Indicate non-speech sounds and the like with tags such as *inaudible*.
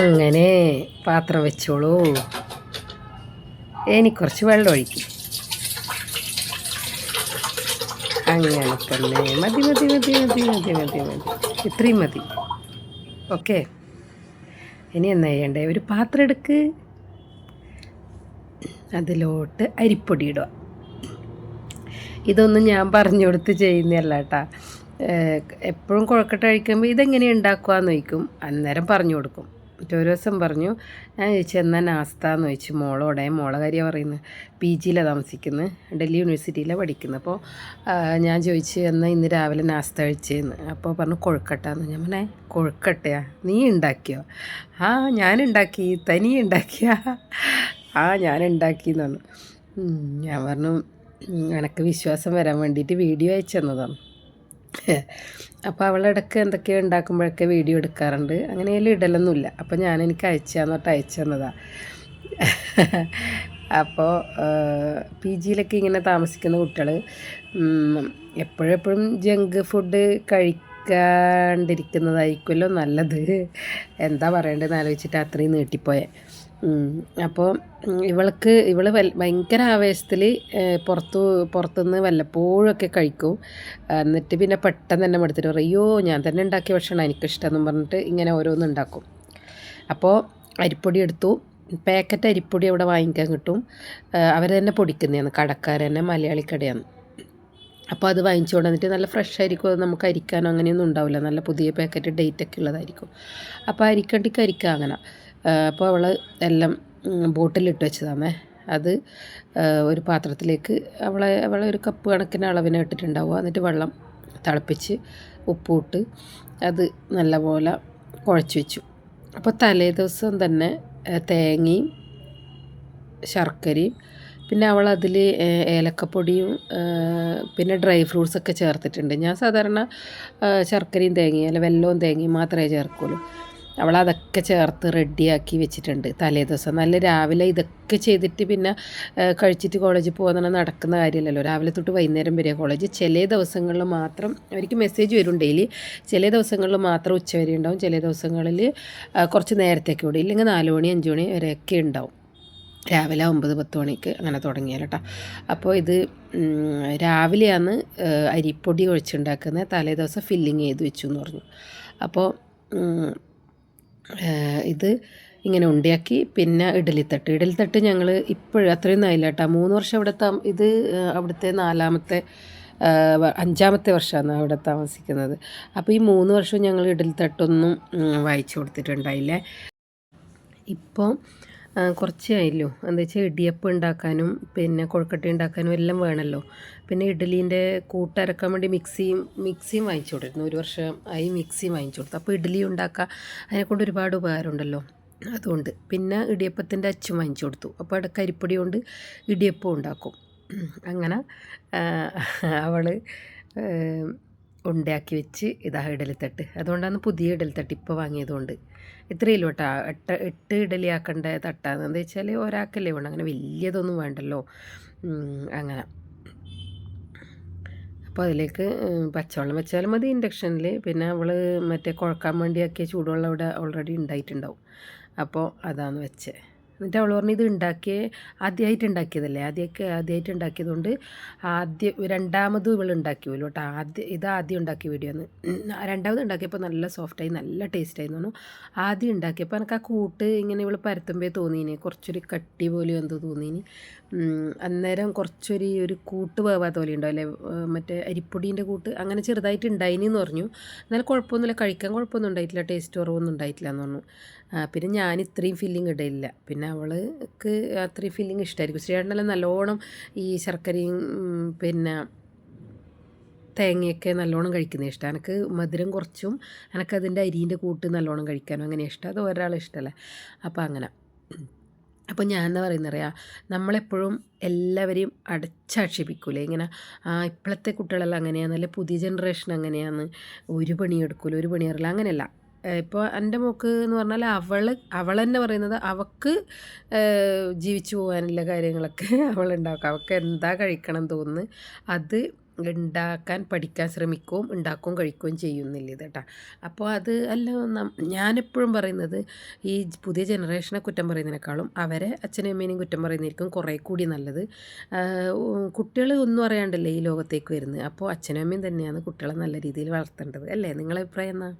അങ്ങനെ പാത്രം വെച്ചോളൂ. ഇനി കുറച്ച് വെള്ളം ഒഴിക്കും. അങ്ങനെ തന്നെ. മതി മതി മതി മതി മതി മതി മതി. ഇത്രയും മതി. ഓക്കെ. ഇനി എന്നാ ചെയ്യണ്ടേ? ഒരു പാത്രം എടുക്ക്. അതിലോട്ട് അരിപ്പൊടി ഇടുക. ഇതൊന്നും ഞാൻ പറഞ്ഞു കൊടുത്ത് ചെയ്യുന്നതല്ല കേട്ടാ. എപ്പോഴും കുഴക്കട്ട കഴിക്കുമ്പോൾ ഇതെങ്ങനെ ഉണ്ടാക്കുക എന്ന് ചോദിക്കും. അന്നേരം പറഞ്ഞു കൊടുക്കും. ഒരു ദിവസം പറഞ്ഞു ഞാൻ ചോദിച്ചു എന്നാൽ നാസ്ത എന്ന് ചോദിച്ചു മോളോടെ മോളെ പറയുന്നത് പി ജിയിലാണ് താമസിക്കുന്നത് ഡൽഹി യൂണിവേഴ്സിറ്റിയിലാണ് പഠിക്കുന്നത് അപ്പോൾ ഞാൻ ചോദിച്ചു എന്നാൽ ഇന്ന് രാവിലെ നാസ്ത കഴിച്ചേന്ന്? അപ്പോൾ പറഞ്ഞു കൊഴുക്കട്ടാന്ന്. ഞാൻ പറഞ്ഞേ കൊഴുക്കട്ടയാ? നീ ഉണ്ടാക്കിയോ? ആ ഞാനുണ്ടാക്കി. തനി ഉണ്ടാക്കിയ? ആ ഞാനുണ്ടാക്കി എന്നാണ് ഞാൻ പറഞ്ഞു എനക്ക് വിശ്വാസം വരാൻ വേണ്ടിയിട്ട് വീഡിയോ അയച്ചു തന്നതാണ്. അപ്പോൾ അവളിടക്ക് എന്തൊക്കെയോ ഉണ്ടാക്കുമ്പോഴൊക്കെ വീഡിയോ എടുക്കാറുണ്ട്. അങ്ങനെ അതിൽ ഇടലൊന്നുമില്ല. അപ്പോൾ ഞാൻ എനിക്ക് അയച്ചാന്ന് തൊട്ട് അയച്ചു തന്നതാണ് അപ്പോൾ പി ജിയിലൊക്കെ ഇങ്ങനെ താമസിക്കുന്ന കുട്ടികൾ എപ്പോഴെപ്പോഴും ജങ്ക് ഫുഡ് കഴിക്കാണ്ടിരിക്കുന്നതായിരിക്കുമല്ലോ നല്ലത്. എന്താ പറയേണ്ടതെന്ന് ആലോചിച്ചിട്ട് അത്രയും നീട്ടിപ്പോയെ. അപ്പോൾ ഇവൾക്ക് ഇവൾ ഭയങ്കര ആവേശത്തിൽ പുറത്തു പുറത്തുനിന്ന് വല്ലപ്പോഴൊക്കെ കഴിക്കും. എന്നിട്ട് പിന്നെ പെട്ടെന്ന് തന്നെ മടുത്തിട്ട് പറയും അയ്യോ ഞാൻ തന്നെ ഉണ്ടാക്കിയ ഭക്ഷണം എനിക്കിഷ്ടമെന്നും പറഞ്ഞിട്ട് ഇങ്ങനെ ഓരോന്ന് ഉണ്ടാക്കും. അപ്പോൾ അരിപ്പൊടി എടുത്തു. പാക്കറ്റ് അരിപ്പൊടി അവിടെ വാങ്ങിക്കാൻ കിട്ടും. അവർ തന്നെ പൊടിക്കുന്നതാണ് കടക്കാർ തന്നെ മലയാളി കടയാണ്. അപ്പോൾ അത് വാങ്ങിച്ചു കൊണ്ടുവന്നിട്ട് നല്ല ഫ്രഷ് ആയിരിക്കും. അത് നമുക്ക് അരിക്കാനോ അങ്ങനെയൊന്നും ഉണ്ടാവില്ല. നല്ല പുതിയ പാക്കറ്റ് ഡേറ്റ് ഒക്കെ ഉള്ളതായിരിക്കും. അപ്പോൾ അരിക്കണ്ടിക്ക് അരിക്കുക അങ്ങനെ. അപ്പോൾ അവൾ എല്ലാം ബോട്ടിലിട്ട് വെച്ചതാണേ. അത് ഒരു പാത്രത്തിലേക്ക് അവളെ അവളെ ഒരു കപ്പ് കണക്കിന് അളവിന് ഇട്ടിട്ടുണ്ടാവുക. എന്നിട്ട് വെള്ളം തിളപ്പിച്ച് ഉപ്പിട്ട് അത് നല്ലപോലെ കുഴച്ച് വെച്ചു. അപ്പോൾ തലേ ദിവസം തന്നെ തേങ്ങയും ശർക്കരയും പിന്നെ അവൾ അതിൽ ഏലക്കപ്പൊടിയും പിന്നെ ഡ്രൈ ഫ്രൂട്ട്സൊക്കെ ചേർത്തിട്ടുണ്ട്. ഞാൻ സാധാരണ ശർക്കരയും തേങ്ങയും അല്ല വെല്ലവും തേങ്ങയും മാത്രമേ ചേർക്കുള്ളൂ. അവൾ ചേർത്ത് റെഡിയാക്കി വെച്ചിട്ടുണ്ട്. തലേ ദിവസം നല്ല രാവിലെ ഇതൊക്കെ ചെയ്തിട്ട് പിന്നെ കഴിച്ചിട്ട് കോളേജിൽ പോകുന്ന നടക്കുന്ന കാര്യമല്ലല്ലോ. രാവിലെ തൊട്ട് വൈകുന്നേരം വരെ കോളേജ്. ചില ദിവസങ്ങളിൽ മാത്രം അവർക്ക് മെസ്സേജ് വരും ഡെയിലി. ചില ദിവസങ്ങളിൽ മാത്രം ഉച്ച വരെ ഉണ്ടാവും. ചില ദിവസങ്ങളിൽ കുറച്ച് നേരത്തേക്ക് കൂടി ഇല്ലെങ്കിൽ നാല് മണി അഞ്ച് മണി വരെയൊക്കെ ഉണ്ടാവും. രാവിലെ ഒമ്പത് പത്ത് മണിക്ക് അങ്ങനെ തുടങ്ങിയാൽ കേട്ടോ. അപ്പോൾ ഇത് രാവിലെയാണ് അരിപ്പൊടി ഒഴിച്ചുണ്ടാക്കുന്നത്. തലേ ദിവസം ഫില്ലിങ് ചെയ്ത് വെച്ചു എന്ന് പറഞ്ഞു. അപ്പോൾ ഇത് ഇങ്ങനെ ഉണ്ടിയാക്കി പിന്നെ ഇഡലിത്തട്ട്. ഇഡലിത്തട്ട് ഞങ്ങൾ ഇപ്പോഴും അത്രയും ആയില്ല കേട്ടോ മൂന്ന് വർഷം അവിടെ ഇത് അവിടുത്തെ നാലാമത്തെ അഞ്ചാമത്തെ വർഷമാണ് അവിടെ താമസിക്കുന്നത്. അപ്പോൾ ഈ മൂന്ന് വർഷം ഞങ്ങൾ ഇഡലിത്തട്ടൊന്നും വായിച്ചു കൊടുത്തിട്ടുണ്ടായില്ലേ. ഇപ്പോൾ കുറച്ചായല്ലോ എന്താ വെച്ചാൽ ഇടിയപ്പം ഉണ്ടാക്കാനും പിന്നെ കൊഴുക്കട്ട ഉണ്ടാക്കാനും എല്ലാം വേണമല്ലോ പിന്നെ ഇഡ്ഡലീന്റെ കൂട്ടരക്കാൻ വേണ്ടി മിക്സിയും മിക്സിയും വാങ്ങിച്ചു കൊടുത്തിരുന്നു. ഒരു വർഷം ആയി മിക്സിയും വാങ്ങിച്ചു കൊടുത്തു. അപ്പോൾ ഇഡ്ഡലി ഉണ്ടാക്കുക അതിനെക്കൊണ്ട് ഒരുപാട് ഉപകാരമുണ്ടല്ലോ. അതുകൊണ്ട് പിന്നെ ഇടിയപ്പത്തിന്റെ അച്ചും വാങ്ങിച്ചു കൊടുത്തു. അപ്പോൾ അവിടെ കരിപ്പൊടി കൊണ്ട് ഇടിയപ്പം ഉണ്ടാക്കും. അങ്ങനെ അവൾ ഉണ്ടാക്കി വെച്ച് ഇതാ ഇഡലിത്തട്ട്. അതുകൊണ്ടാണ് പുതിയ ഇഡലിത്തട്ട് ഇപ്പോൾ വാങ്ങിയതുകൊണ്ട്. ഇത്രയല്ലോ കേട്ടോ എട്ട് എട്ട് ഇഡലി ആക്കേണ്ട തട്ടാന്ന്. എന്താ വെച്ചാൽ ഒരാൾക്കല്ലേ വേണം. അങ്ങനെ വലിയതൊന്നും വേണ്ടല്ലോ. അങ്ങനെ. അപ്പോൾ അതിലേക്ക് പച്ചവെള്ളം വെച്ചാലും മതി ഇൻഡക്ഷനിൽ പിന്നെ അവൾ മറ്റേ കുഴക്കാൻ വേണ്ടിയാക്കിയ ചൂടുവെള്ളം ഇവിടെ ഓൾറെഡി ഉണ്ടായിട്ടുണ്ടാവും. അപ്പോൾ അതാണ് വെച്ചത് എന്നിട്ട് അവൾ പറഞ്ഞു ഇത് ഉണ്ടാക്കിയ ആദ്യമായിട്ട് ഉണ്ടാക്കിയതല്ലേ? ആദ്യമൊക്കെ ആദ്യമായിട്ട് ഉണ്ടാക്കിയതുകൊണ്ട് ആദ്യം രണ്ടാമത് ഇവൾ ഉണ്ടാക്കി കേട്ടോ. ആദ്യം ഇത് ആദ്യം ഉണ്ടാക്കിയ വീഡിയോ ആണ്. രണ്ടാമത് ഉണ്ടാക്കിയപ്പോൾ നല്ല സോഫ്റ്റായി നല്ല ടേസ്റ്റായി തോന്നുന്നു ആദ്യം ഉണ്ടാക്കിയപ്പോൾ എനിക്ക് ആ കൂട്ട് ഇങ്ങനെ ഇവൾ പരത്തുമ്പോൾ തോന്നിയിനി കുറച്ചൊരു കട്ടി പോലെ എന്തോ തോന്നിയിനി അന്നേരം കുറച്ചൊരു ഒരു കൂട്ട് വേവാത്ത പോലെ ഉണ്ടാവില്ലേ മറ്റേ അരിപ്പൊടീന്റെ കൂട്ട് അങ്ങനെ ചെറുതായിട്ട് ഉണ്ടായിനി എന്ന് പറഞ്ഞു. എന്നാൽ കുഴപ്പമൊന്നുമില്ല കഴിക്കാൻ കുഴപ്പമൊന്നും ഉണ്ടായിട്ടില്ല ടേസ്റ്റ് കുറവൊന്നും ഉണ്ടായിട്ടില്ല എന്ന് പറഞ്ഞു. പിന്നെ ഞാൻ ഇത്രയും ഫില്ലിങ് ഇടയില്ല പിന്നെ അവൾക്ക് അത്രയും ഫീലിംഗ് ഇഷ്ടമായിരിക്കും ശ്രീയേട്ടനെല്ലാം നല്ലോണം ഈ ശർക്കരയും പിന്നെ തേങ്ങയൊക്കെ നല്ലോണം കഴിക്കുന്ന ഇഷ്ടം. എനിക്ക് മധുരം കുറച്ചും എനിക്കതിന്റെ അരിന്റെ കൂട്ട് നല്ലോണം കഴിക്കാനും അങ്ങനെ ഇഷ്ടം. അത് ഒരാൾ ഇഷ്ടമല്ലേ അപ്പോൾ അങ്ങനെ. അപ്പോൾ ഞാൻ എന്താ പറയുന്നറിയാം നമ്മളെപ്പോഴും എല്ലാവരെയും അടച്ചാക്ഷേപിക്കൂലേ? ഇങ്ങനെ ഇപ്പോഴത്തെ കുട്ടികളെല്ലാം അങ്ങനെയാണ് അല്ലെങ്കിൽ പുതിയ ജനറേഷൻ അങ്ങനെയാണ് ഒരു പണിയെടുക്കൂല ഒരു പണി അറിയില്ല അങ്ങനെയല്ല. ഇപ്പോൾ എന്റെ മോക്ക് എന്ന് പറഞ്ഞാൽ അവൾ അവൾ തന്നെ പറയുന്നത് അവൾക്ക് ജീവിച്ചു പോകാനുള്ള കാര്യങ്ങളൊക്കെ *laughs* അവൾ ഉണ്ടാക്കും അവൾക്ക് എന്താ കഴിക്കണം തോന്നുന്നു. അത് ഉണ്ടാക്കാൻ പഠിക്കാൻ ശ്രമിക്കുകയും ഉണ്ടാക്കുകയും കഴിക്കുകയും ചെയ്യുന്നില്ല ഇത് കേട്ടോ അപ്പോൾ അത് അല്ല ഞാനെപ്പോഴും പറയുന്നത് ഈ പുതിയ ജനറേഷനെ കുറ്റം പറയുന്നതിനേക്കാളും അവരെ അച്ഛനും അമ്മേനെയും കുറ്റം പറയുന്നതായിരിക്കും കുറേ കൂടി നല്ലത്. കുട്ടികൾ ഒന്നും അറിയാണ്ടല്ലേ ഈ ലോകത്തേക്ക് വരുന്നത്? അപ്പോൾ അച്ഛനും അമ്മയും തന്നെയാണ് കുട്ടികളെ നല്ല രീതിയിൽ വളർത്തേണ്ടത്. അല്ലേ? നിങ്ങളെ അഭിപ്രായം എന്നാ